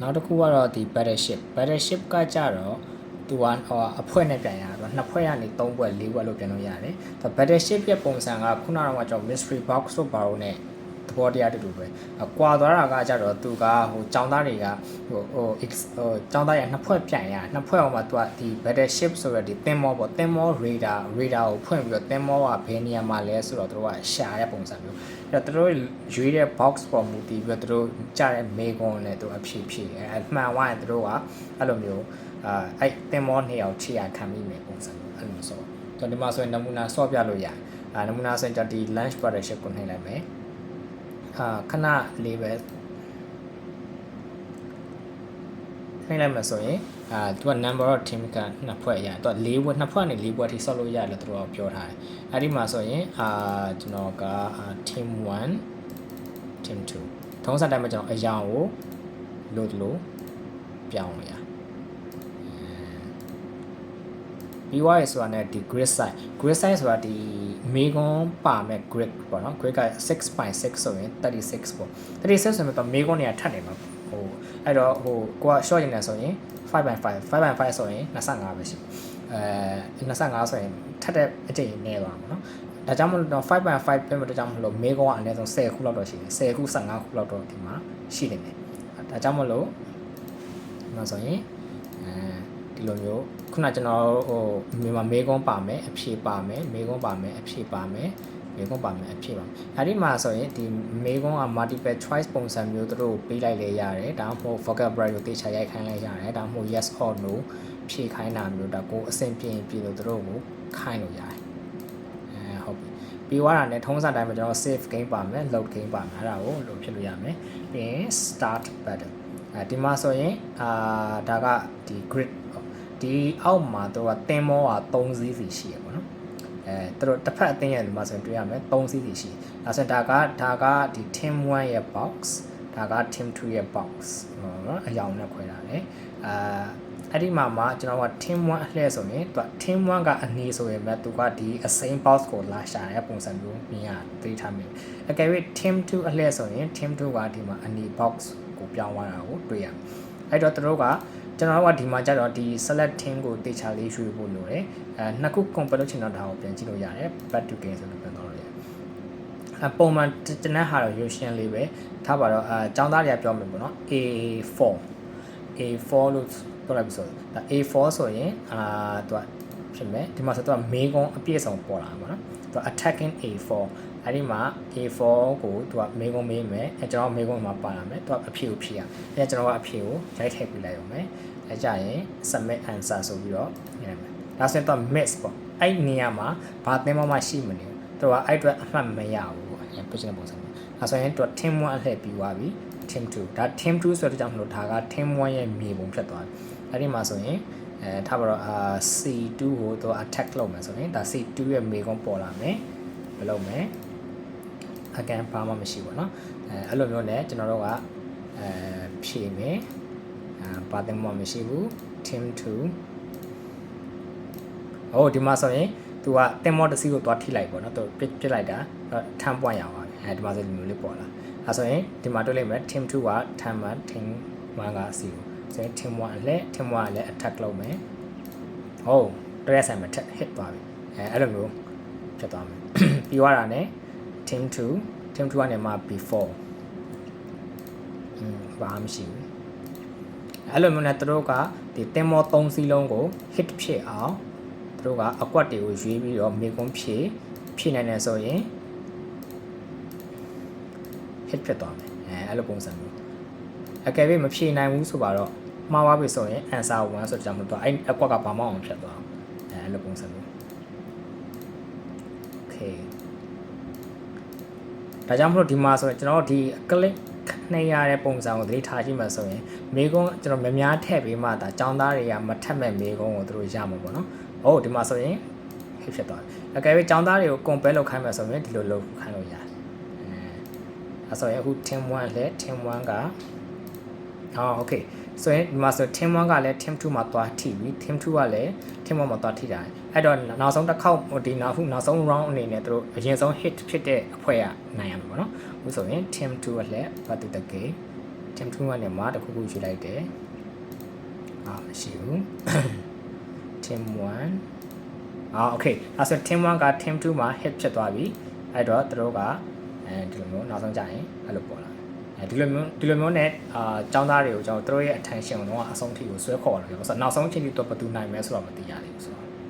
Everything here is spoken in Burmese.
နောက်တစ်ခုကတော့ဒီ battleship battleship ကကြတော့သူကဟောအဖွဲနဲ့ပြန်ရတော့နှစ်ဖွဲကနေ၃ဘွဲ့၄ဘွဲ့လို့ပြန်လို့ရတယ်။ဒါ battleship ရဲ့ပုံစံကခုနကတော့ကျွန်တော် mystery box တို့ဘာလို့ ਨੇ သဘောတရားတူတူပဲအကွာသွားတာကကြတော့သူကဟိုចောင်းသားတွေကဟိုဟို X ဟိုចောင်းသားရနှစ်ဖွဲ့ပြန်ရနှစ်ဖွဲ့အောင်မှာသူကဒီ battleship ဆိုရဒီသင်္ဘောပေါ့သင်္ဘော radar radar ကိုဖွင့်ပြီးတော့သင်္ဘောကဘယ်နေရာမှာလဲဆိုတော့သူတို့ကရှာတဲ့ပုံစံမျိုးအဲ့တော့သူတို့ရွေးတဲ့ box ပေါ်မူတည်ပြီးတော့သူတို့ကြားတဲ့ mail ကွန်နဲ့သူအဖြည့်ဖြည့်အဲမှန်သွားရင်သူတို့ကအဲ့လိုမျိုးအာအဲ့သင်္ဘောနှစ်ယောက်ခြေရခံမိမယ်ပုံစံမျိုးအဲ့လိုဆိုတော့ဒီမှာဆိုရင်နမူနာဆော့ပြလို့ရတယ်အာနမူနာဆိုရင်ကျွန်တော်ဒီ lunch battleship ကိုနှိပ်လိုက်မယ် အာခဏလေးပဲနှိမ့်လိုက်မှဆိုရင်အာသူက number of team ကနှစ်ဖွဲ့ရသူက၄ဘွဲ့နှစ်ဖွဲ့နဲ့၄ဘွဲ့အထိဆော့လို့ရတယ်လို့သူတို့ကပြောထားတယ်အဲ့ဒီမှာဆိုရင်အာကျွန်တော်ကအာ team 1 team 2ထုံးစံတိုင်းမှာကျွန်တော်အရာကိုလို့လို့ပြောင်းလို့ရ ပြီးွားရဆိုတာ ਨੇ ဒီ grid size grid size ဆိုတာဒီမေကွန်ပါမဲ့ grid ပေါ့နော် grid က6.6ဆိုရင်36ပေါ့36ဆိုရင်တော့မေကွန်နေရာထပ်နေမှာဟိုအဲ့တော့ဟိုကိုက short နေတယ်ဆိုရင်5.5 5.5ဆိုရင်25ပဲရှိအဲ25ဆိုရင်ထပ်တဲ့အကျိန်နည်းသွားမှာနော်ဒါကြောင့်မလို့တော့5.5ပြမဲ့တော့ကြောင့်မလို့မေကွန်ကအနည်းဆုံး10ခုလောက်တော့ရှိတယ်10ခု15ခုလောက်တော့ဒီမှာရှိနေတယ်ဒါကြောင့်မလို့ဒီမှာဆိုရင်အဲဒီလိုမျိုး ခုနကျွန်တော်ဟိုမြန်မာမေကွန်ပါမယ်အဖြေပါမယ်မေကွန်ပါမယ်အဖြေပါမယ်မေကွန်ပါမယ်အဖြေပါမယ်အဲဒီမှာဆိုရင်ဒီမေကွန်က multiple choice ပုံစံမျိုးသူတို့ပေးလိုက်လေရတယ်ဒါမှမဟုတ် vocabulary ကိုတေချာရိုက်ခိုင်းလိုက်ရတယ်ဒါမှမဟုတ် yes or no ဖြေခိုင်းတာမျိုးဒါကိုအဆင်ပြေပြေလို့သူတို့ကိုခိုင်းလို့ရတယ်အဲဟုတ်ပြီပြီးသွားတာနဲ့ထုံးစံတိုင်းမှာကျွန်တော် save game ပါမယ် load game ပါမယ်အဲ့ဒါကိုလို့ဖြစ်လို့ရမယ်ပြီးရင် start battle အဲဒီမှာဆိုရင်အာဒါကဒီ grid ဒီအောက်မှာသူကတင်မောက3စီးစီရှိရပေါ့နော်အဲသူတို့တစ်ဖက်အသင်းရဲ့ဒီမှာဆိုရင်တွေ့ရမယ်3စီးစီရှိဒါဆိုရင်ဒါကဒါကဒီ team 1ရဲ့ box ဒါက team 2ရဲ့ box နော်အယောင်နဲ့ခွဲတာလေအာအဲ့ဒီမှာမှကျွန်တော်က team 1အလှည့်ဆိုရင်သူက team 1ကအနီးဆိုရင်မဲ့သူကဒီအစိမ်း box ကိုလာရှာတဲ့ပုံစံမျိုးမြင်ရသိထားမယ်အကယ်၍ team 2အလှည့်ဆိုရင် team 2ကဒီမှာအနီး box ကိုပြောင်းသွားတာကိုတွေ့ရမယ် အဲ့တော့သူတို့ကကျွန်တော်တို့ကဒီမှာကျတော့ဒီ select team ကိုတေချာလေးရွှေ့ဖို့လိုတယ်အဲနှစ်ခု compare လုပ်ချင်တော့ဒါကိုပြန်ကြည့်လို့ရတယ် back to game ဆိုလို့ပြန်တော့ရတယ်အပုံမှန်တနက်ဟာတော့ရုပ်ရှင်လေးပဲထားပါတော့အဲចောင်းသားတွေကပြောမယ်ပေါ့နော် A4 A4 လို့ပြောလိုက်ပြီဆိုတော့ဒါ A4 ဆိုရင်အာသူကဖြစ်မယ်ဒီမှာဆိုတော့ main ကုန်းအပြည့်စုံပေါ်လာမှာနော်သူ attacking A4 အဲ့ဒီမှာ A4 ကိုသူကမေကုံမေးမယ်အဲကျွန်တော်မေကုံမှာပါလာမယ်သူကအဖြေကိုဖြေရအဲကျွန်တော်ကအဖြေကိုရိုက်ထည့်ပြလိုက်ရုံပဲအဲကြရင် submit answer ဆိုပြီးတော့နေမယ်ဒါဆိုရင်တော့ miss ပေါ့အဲ့နေရာမှာဘာသင်မှမရှိမနေဘူးသူကအဲ့အတွက်အမှတ်မရဘူးပေါ့အဲပြချင်တဲ့ပုံစံမျိုးဒါဆိုရင်သူက team 1အလှည့်ပြီးသွားပြီ team 2ဒါ team 2ဆိုတဲ့ကြောင့်မလို့ဒါက team 1ရဲ့မြေပုံဖြစ်သွားတယ်အဲ့ဒီမှာဆိုရင်အဲထားပါတော့အာ C2 ကိုသူ attack လုပ်မယ်ဆိုရင်ဒါ C2 ရဲ့မြေကုန်းပေါ်လာမယ်ဘယ်လုပ်မလဲ အကန်ဘာမှမရှိဘူးเนาะအဲအဲ့လိုမျိုးနဲ့ကျွန်တော်တို့ကအဲဖြည့်မယ်အာဘာတင်မှမရှိဘူး team 2ဟိုဒီမှာဆိုရင်သူကတင်မောတစ်စီးကိုသွားထိလိုက်ပေါ့เนาะသူပစ်ပစ်လိုက်တာထမ်းပွင့်ရအောင်ပါအဲဒီမှာဆိုဒီမျိုးလေးပေါ်လာအဲဆိုရင်ဒီမှာတွေ့လိမ့်မယ် team 2ကထမ်းမှ team 1ကစီကိုဆိုရင် team 1အလဲ team 1ကလည်း attack လုပ်မယ်ဟုတ်တွေ့ရဆိုင်မှာ hit သွားပြီအဲအဲ့လိုမျိုးဖြစ်သွားမယ်ပြီးသွားတာ ਨੇ team 2 team 2ကနေမှ before อืมဘာမှမရှိဘူးအဲ့လိုမျိုးနဲ့သူတို့ကဒီတင်မော3စီးလုံးကို hit ဖြစ်အောင်သူတို့ကအကွက်တွေကိုရွေးပြီးတော့မေကွန်းဖြည့်ဖြည့်နိုင်တယ်ဆိုရင် hit ဖြစ်သွားမယ်အဲအဲ့လိုပုံစံမျိုးအကယ်၍မဖြည့်နိုင်ဘူးဆိုပါတော့မှားသွားပြီဆိုရင် answer 1ဆိုကြမှာတော့အဲ့အကွက်ကဘာမှအောင်ဖြစ်သွားအဲအဲ့လိုပုံစံမျိုး okay ဒါကြောင့်မလို့ဒီမှာဆိုရင်ကျွန်တော်တို့ဒီ click နှိပ်ရတဲ့ပုံစံကိုသတိထားကြည့်မှဆိုရင်မေကုန်းကျွန်တော်များများထည့်ပေးမှဒါចောင်းသားတွေကမထက်မဲ့မေကုန်းကိုသူတို့ရမှာပေါ့နော်။ဟုတ်ဒီမှာဆိုရင်ဖြစ်ဖြစ်သွားတယ်။အကယ်၍ចောင်းသားတွေကို compare လုပ်ခိုင်းမှဆိုရင်ဒီလိုလုပ်ခိုင်းလို့ရတယ်။အဲအဲဆိုရင်အခု team 1လဲ team 1ကအော် okay ဆိုရင်ဒီမှာဆို team 1ကလည်း team 2မှာသွားထိပြီ team 2ကလည်း team 1မှာသွားထိတာအဲ့တော့နောက်ဆုံးတစ်ခေါက်ဒီနောက်ခုနောက်ဆုံး round အနေနဲ့သူတို့အရင်ဆုံး hit ဖြစ်တဲ့အဖွဲ့ကနိုင်ရမှာပေါ့နော်ဥဆိုရင် team 2ကလည်း what to the game team 2ကနေမှာတစ်ခုခုယူလိုက်တယ်အာမရှိဘူး team 1အာ okay အဲဆို team 1က team 2မှာ hit ဖြစ်သွားပြီအဲ့တော့သူတို့ကအဲဒီလိုမျိုးနောက်ဆုံးကြရင်အဲ့လိုပေါ်လာ အဲဒီလိုမျိုးဒီလိုမျိုးနဲ့အာចောင်းသားတွေကိုကျွန်တော်တို့ရဲ့ attention ကိုတော့အဆုံးထိကိုဆွဲခေါ်လာတယ်ဆိုတော့နောက်ဆုံးချင်းထိတော့ဘယ်သူနိုင်မလဲဆိုတော့မသိရသေးဘူးဆိုတော့